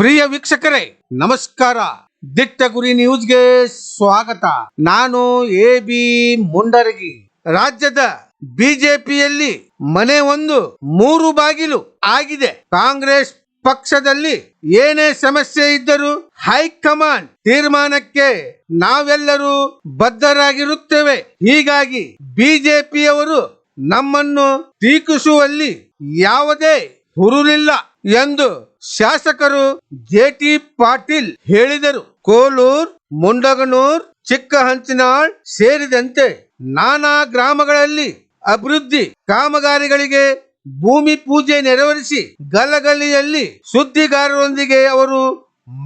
ಪ್ರಿಯ ವೀಕ್ಷಕರೇ, ನಮಸ್ಕಾರ. ದಿಟ್ಟ ಗುರಿ ನ್ಯೂಸ್ಗೆ ಸ್ವಾಗತ. ನಾನು ಎ ಬಿ ಮುಂಡರಗಿ. ರಾಜ್ಯದ ಬಿಜೆಪಿಯಲ್ಲಿ ಮನೆ ಒಂದು, ಮೂರು ಬಾಗಿಲು ಆಗಿದೆ. ಕಾಂಗ್ರೆಸ್ ಪಕ್ಷದಲ್ಲಿ ಏನೇ ಸಮಸ್ಯೆ ಇದ್ದರೂ ಹೈಕಮಾಂಡ್ ತೀರ್ಮಾನಕ್ಕೆ ನಾವೆಲ್ಲರೂ ಬದ್ಧರಾಗಿರುತ್ತೇವೆ. ಹೀಗಾಗಿ ಬಿಜೆಪಿಯವರು ನಮ್ಮನ್ನು ಟೀಕಿಸುವಲ್ಲಿ ಯಾವುದೇ ಹುರುಳಿಲ್ಲ. ಎಂದು ಶಾಸಕರು ಜೆ ಟಿ ಪಾಟೀಲ್ ಹೇಳಿದರು. ಕೋಲೂರ್ ಮುಂಡಗನೂರ್ ಚಿಕ್ಕಹಂಚಿನಾಳ್ ಸೇರಿದಂತೆ ನಾನಾ ಗ್ರಾಮಗಳಲ್ಲಿ ಅಭಿವೃದ್ಧಿ ಕಾಮಗಾರಿಗಳಿಗೆ ಭೂಮಿ ಪೂಜೆ ನೆರವೇರಿಸಿ ಗಲಗಲಿಯಲ್ಲಿ ಸುದ್ದಿಗಾರರೊಂದಿಗೆ ಅವರು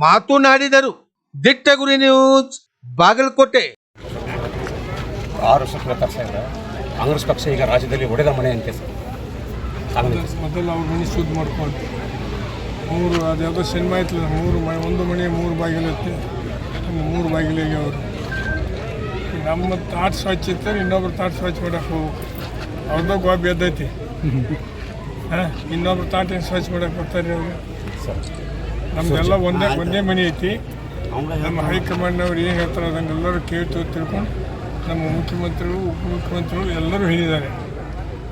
ಮಾತನಾಡಿದರು. ದಿಟ್ಟಗುರಿ ನ್ಯೂಸ್ ಬಾಗಲಕೋಟೆ. ಆರು ವರ್ಷ ಕಾಂಗ್ರೆಸ್ ಪಕ್ಷ ಈಗ ರಾಜ್ಯದಲ್ಲಿ ಒಡೆದ ಮನೆ ಅಂತ ಸರ್. ಮೊದಲು ಅವ್ರ ಮನೆ ಶುದ್ಧ ಮಾಡ್ಕೊಂಡು ಮೂರು ಅದ್ಯಾವುದೋ ಸಿನಿಮಾ ಇತ್ತು, ಮೂರು ಮ, ಒಂದು ಮನೆ ಮೂರು ಬಾಗಿಲು ನಮ್ಮ ಮೂರು ಬಾಗಿಲಿಗೆ ಅವರು? ನಮ್ಮ ತಾಟ್ ಸ್ವಚ್ಛ ಇರ್ತಾರೆ ಇನ್ನೊಬ್ರು ತಾಟ್ ಸ್ವಚ್ಛ ಮಾಡೋಕೆ ಹೋಗ್ಬೇಕು. ಅವ್ರದ್ದು ಗೋಬಿ ಎದ್ದೈತಿ. ಹಾಂ, ಇನ್ನೊಬ್ರು ತಾಟ್ ಏನು ಸ್ವಚ್ಛ ಮಾಡಕ್ಕೆ ಬರ್ತಾರೆ ಅವರು ನಮ್ದೆಲ್ಲ ಒಂದೇ ಒಂದೇ ಮನೆ ಐತಿ. ನಮ್ಮ ಹೈಕಮಾಂಡ್ನವ್ರು ಏನು ಹೇಳ್ತಾರೆ ಅದನ್ನೆಲ್ಲರೂ ಕೇಳ್ತು, ತಿಳ್ಕೊಂಡು ನಮ್ಮ ಮುಖ್ಯಮಂತ್ರಿಗಳು, ಉಪಮುಖ್ಯಮಂತ್ರಿಗಳು ಎಲ್ಲರೂ ಹೇಳಿದ್ದಾರೆ.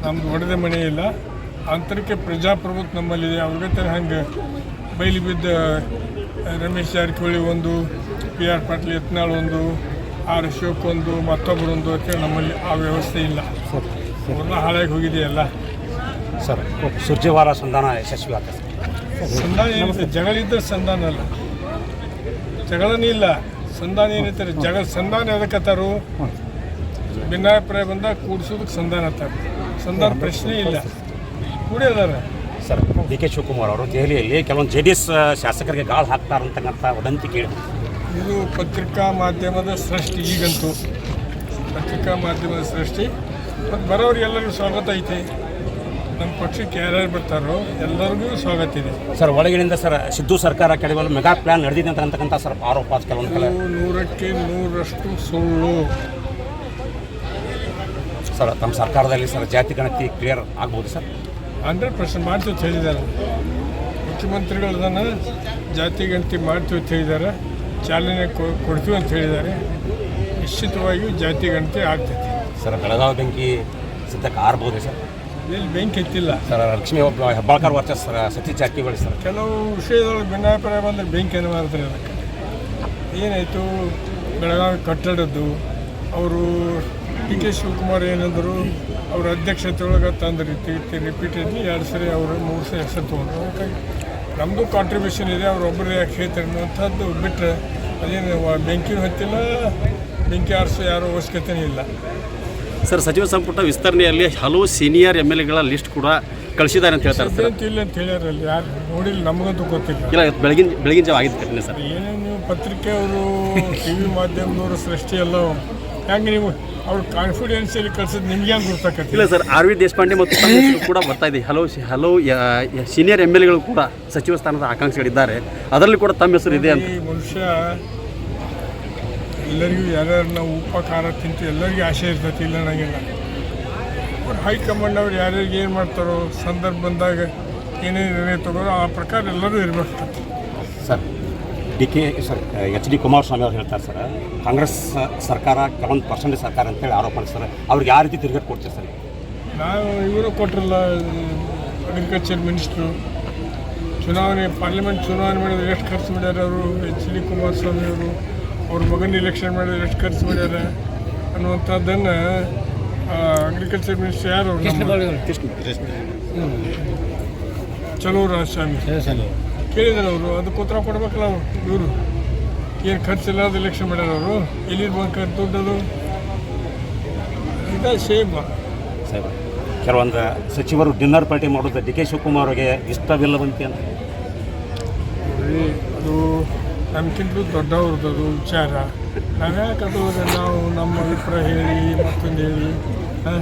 ನಮ್ದು ಒಡೆದ ಮನೆ ಇಲ್ಲ. ಆಂತರಿಕ ಪ್ರಜಾಪ್ರಭುತ್ವ ನಮ್ಮಲ್ಲಿದೆ. ಅವ್ರಿಗೆ ಥರ ಹಂಗೆ ಬೈಲಿ ಬಿದ್ದ ರಮೇಶ್ ಜಾರಕಿಹೊಳಿ ಒಂದು ಪಿ ಆರ್ ಪಾಟೀಲ್ ಯತ್ನಾಳ್ ಒಂದು ಆರ್ ಅಶೋಕ್ ಒಂದು ಮತ್ತೊಬ್ಬರೊಂದು ಅಂತೇಳಿ ನಮ್ಮಲ್ಲಿ ಆ ವ್ಯವಸ್ಥೆ ಇಲ್ಲ. ಅವ್ರನ್ನ ಹಾಳಾಗಿ ಹೋಗಿದೆಯಲ್ಲ? ಸರ್ ಸುರ್ಜಿವಾರ ಸಂಧಾನ ಯಶಸ್ವಿ ಆಗ್ತದೆ ಸಂಧಾನ ಏನಿದೆ? ಜಗಳ ಇದ್ದರೆ ಸಂಧಾನ ಅಲ್ಲ. ಜಗಳನೇ ಇಲ್ಲ. ಸಂಧಾನ ಏನೈತಾರೆ ಜಗಳ ಸಂಧಾನ ಎದಕ್ಕತ್ತಾರು ಭಿನ್ನಾಭಿಪ್ರಾಯ ಬಂದಾಗ ಕೂಡಿಸೋದಕ್ಕೆ ಸಂಧಾನ ಅತ್ತಾರ ಸಂಧಾನ ಪ್ರಶ್ನೆ ಇಲ್ಲ. ಸರ್ ಡಿ ಕೆ ಶಿವಕುಮಾರ್ ಅವರು ದೆಹಲಿಯಲ್ಲಿ ಕೆಲವೊಂದು ಜೆ ಡಿ ಎಸ್ ಶಾಸಕರಿಗೆ ಗಾಳು ಹಾಕ್ತಾರಂತಕ್ಕಂಥ ವದಂತಿ ಕೇಳಿ. ಇದು ಪತ್ರಿಕಾ ಮಾಧ್ಯಮದ ಸೃಷ್ಟಿ ಈಗಂತೂ. ಪತ್ರಿಕಾ ಮಾಧ್ಯಮದ ಸೃಷ್ಟಿ. ಮತ್ತು ಬರೋರಿಗೆಲ್ಲರಿಗೂ ಸ್ವಾಗತ ಐತಿ. ನಮ್ಮ ಪಕ್ಷಕ್ಕೆ ಯಾರ್ಯಾರು ಬರ್ತಾರೋ ಎಲ್ಲರಿಗೂ ಸ್ವಾಗತ ಇದೆ. ಸರ್ ಒಳಗಿನಿಂದ ಸರ್ ಸಿದ್ದು ಸರ್ಕಾರ ಕೆಡವಲು ಮೆಗಾ ಪ್ಲಾನ್ ನಡೆದಿದೆ ಅಂತಕ್ಕಂಥ ಸರ್ ಆರೋಪ ಕೆಲವೊಂದು ಕಡೆ. ಇದು ನೂರಕ್ಕೆ ನೂರಷ್ಟು ಸುಳ್ಳು. ಸರ್ ತಮ್ಮ ಸರ್ಕಾರದಲ್ಲಿ ಸರ್ ಜಾತಿ ಗಣತಿ ಕ್ಲಿಯರ್ ಆಗ್ಬೋದು ಸರ್? ಹಂಡ್ರೆಡ್ ಪರ್ಸೆಂಟ್ ಮಾಡ್ತೀವಿ ಅಂತ ಹೇಳಿದ್ದಾರೆ. ಮುಖ್ಯಮಂತ್ರಿಗಳು ಅದನ್ನು ಜಾತಿ ಗಣತಿ ಮಾಡ್ತೀವಿ ಅಂತ ಹೇಳಿದ್ದಾರೆ. ಚಾಲನೆ ಕೊ- ಕೊಡ್ತೀವಿ ಅಂತ ಹೇಳಿದ್ದಾರೆ. ನಿಶ್ಚಿತವಾಗಿಯೂ ಜಾತಿ ಗಣತಿ ಆಗ್ತೈತಿ. ಸರ್ ಬೆಳಗಾವಿ ಬೆಂಕಿ ಸದ್ಯಕ್ಕೆ ಆರ್ಬೋದು ಸರ್? ಇಲ್ಲಿ ಬೆಂಕಿ ಎತ್ತಿಲ್ಲ. ಸರ್ ಲಕ್ಷ್ಮಿ ಒಬ್ಬ ಹೆಬ್ಬಾಳ್ಕರ್ ವರ್ಚಸ್ ಸರ್ ಸತೀಶ್ ಜಾರಕಿಹೊಳಿ ಸರ್. ಕೆಲವು ವಿಷಯದೊಳಗೆ ಭಿನ್ನಾಭಿಪ್ರಾಯ ಬಂದರೆ ಬೆಂಕಿ ಏನು ಮಾಡ್ತಾರೆ ಅದಕ್ಕೆ ಏನಾಯಿತು? ಬೆಳಗಾವಿ ಕಟ್ಟಡದ್ದು ಅವರು ಡಿ ಕೆ ಶಿವಕುಮಾರ್ ಏನಂದರು ಅವ್ರ ಅಧ್ಯಕ್ಷತೆ ಒಳಗೆ ತಂದು ರೀತಿ ರಿಪೀಟೆಡ್ಲಿ ಎರಡು ಸರಿ ಅವರು ಮೂರು ಸರಿ ಹೆಸರು ತೊಗೊಂಡ್ರು ಅದಕ್ಕಾಗಿ ನಮ್ಮದು ಕಾಂಟ್ರಿಬ್ಯೂಷನ್ ಇದೆ ಅವ್ರೊಬ್ಬರೇ ಯಾಕೆ ಹೇಳ್ತಾರೆ ಅನ್ನುವಂಥದ್ದು ಬಿಟ್ಟರೆ ಅದೇನು ಬೆಂಕಿ ಹೊತ್ತಿಲ್ಲ ಬೆಂಕಿ ಆರಿಸೋ ಯಾರೋ ಅವಶ್ಯಕತೆ ಇಲ್ಲ. ಸರ್ ಸಚಿವ ಸಂಪುಟ ವಿಸ್ತರಣೆಯಲ್ಲಿ ಹಲವು ಸೀನಿಯರ್ ಎಂ ಎಲ್ ಎಗಳ ಲಿಸ್ಟ್ ಕೂಡ ಕಳಿಸಿದ್ದಾರೆ ಅಂತ ಹೇಳ್ತಾರೆ ಸರ್. ಇಲ್ಲ ಅಂತ ಹೇಳ್ಯಾರಲ್ಲ ಯಾರು ನೋಡಿಲ್ಲ ನಮಗಂತೂ ಗೊತ್ತಿಲ್ಲ. ಇಲ್ಲ ಬೆಳಗಿನ ಬೆಳಗಿನ ಜಾವ ಆಗಿದ್ದು ಸರ್. ಏನೇನು ಪತ್ರಿಕೆ ಪತ್ರಿಕೆಯವರು ಟಿ ವಿ ಮಾಧ್ಯಮದವರು ಸೃಷ್ಟಿ ಎಲ್ಲ ಹೆಂಗೆ ನೀವು ಅವ್ರ ಅಲ್ಲಿ ಕಳ್ಸಿದ್ ನಿಮ್ಗೆ ಹೆಂಗೆ ಗುರ್ತಾಕತ್ತಿಲ್ಲ ಇಲ್ಲ ಸರ್ ಆರ್ ವಿ ದೇಶಪಾಂಡೆ ಮತ್ತು ತಮ್ಮ ಹೆಸರು ಕೂಡ ಬರ್ತಾ ಇದೆ ಹಲವು ಹಲವು ಸೀನಿಯರ್ ಎಂ ಎಲ್ ಎಗಳು ಕೂಡ ಸಚಿವ ಸ್ಥಾನದ ಆಕಾಂಕ್ಷಿಗಳಿದ್ದಾರೆ. ಅದರಲ್ಲಿ ಕೂಡ ತಮ್ಮ ಹೆಸರು ಇದೆ ಅಂತ. ಈ ಮನುಷ್ಯ ಎಲ್ಲರಿಗೂ ಯಾರ್ಯಾರು ನಾವು ಉಪಕಾರ ತಿಂತು ಎಲ್ಲರಿಗೂ ಆಸೆ ಇರ್ತೈತಿ ಇಲ್ಲ ಅನ್ನಂಗಿಲ್ಲ. ಅವ್ರು ಹೈಕಮಾಂಡ್ ಅವ್ರು ಯಾರ್ಯಾರಿಗೆ ಏನು ಮಾಡ್ತಾರೋ ಸಂದರ್ಭ ಬಂದಾಗ ಏನೇನು ನಿರ್ಣಯ ತಗೋರೋ ಆ ಪ್ರಕಾರ ಎಲ್ಲರೂ ಇರಬೇಕು sir D K sir H D Kumaraswamy ಅವ್ರು ಹೇಳ್ತಾರೆ ಸರ್ ಕಾಂಗ್ರೆಸ್ ಸರ್ಕಾರ ಕೆಲವೊಂದು ಪರ್ಸೆಂಟ್ ಸರ್ಕಾರ ಅಂತೇಳಿ ಆರೋಪ ಮಾಡ್ತಾರೆ ಸರ್ ಅವ್ರಿಗೆ ಯಾವ ರೀತಿ ತಿರುಗೇಟ್ ಕೊಡ್ತೀರಿ ಸರ್? ನಾವು ಇವರು ಕೊಟ್ಟಿರಲ್ಲ ಅಗ್ರಿಕಲ್ಚರ್ ಮಿನಿಸ್ಟ್ರು ಚುನಾವಣೆ ಪಾರ್ಲಿಮೆಂಟ್ ಚುನಾವಣೆ ಮಾಡಿದ್ರೆ ಎಷ್ಟು ಖರ್ಚು ಮಾಡ್ಯಾರ ಅವರು? ಎಚ್ ಡಿ ಕುಮಾರಸ್ವಾಮಿ ಅವರು ಅವ್ರ ಮಗನ ಇಲೆಕ್ಷನ್ ಮಾಡಿದ್ರೆ ಎಷ್ಟು ಖರ್ಚು ಮಾಡ್ಯಾರ ಅನ್ನುವಂಥದ್ದನ್ನು ಅಗ್ರಿಕಲ್ಚರ್ ಮಿನಿಸ್ಟರ್ ಯಾರು. ಚಲೋ ರಾಜಸ್ವಾಮಿ. ಕೇಳಿದ್ರು ಅವರು ಅದಕ್ಕೆ ಉತ್ತರ ಕೊಡ್ಬೇಕಲ್ಲ ಅವರು ಇವರು. ಏನು ಖರ್ಚಿಲ್ಲ ಅದು ಎಲೆಕ್ಷನ್ ಮಾಡ್ಯಾರ ಅವರು? ಎಲ್ಲಿ ಬಂಕ ದುಡ್ಡದು? ಇದ ಸೇಮ್ ಸರ್ ಕೆಲವೊಂದು ಸಚಿವರು ಡಿನ್ನರ್ ಪಾರ್ಟಿ ಮಾಡೋದು ಡಿ ಕೆ ಶಿವಕುಮಾರ್ ಅವರಿಗೆ ಇಷ್ಟವಿಲ್ಲವಂತೆ ಅಂತ. ಅದು ನಮ್ಗಿಂತಲೂ ದೊಡ್ಡವ್ರದ್ದು ಅದು ವಿಚಾರ. ನಾವ್ಯಾಕೆ ಅದು ನಾವು ನಮ್ಮ ಅಭಿಪ್ರಾಯ ಹೇಳಿ ಮತ್ತೊಂದು ಹೇಳಿ ಹಾಂ?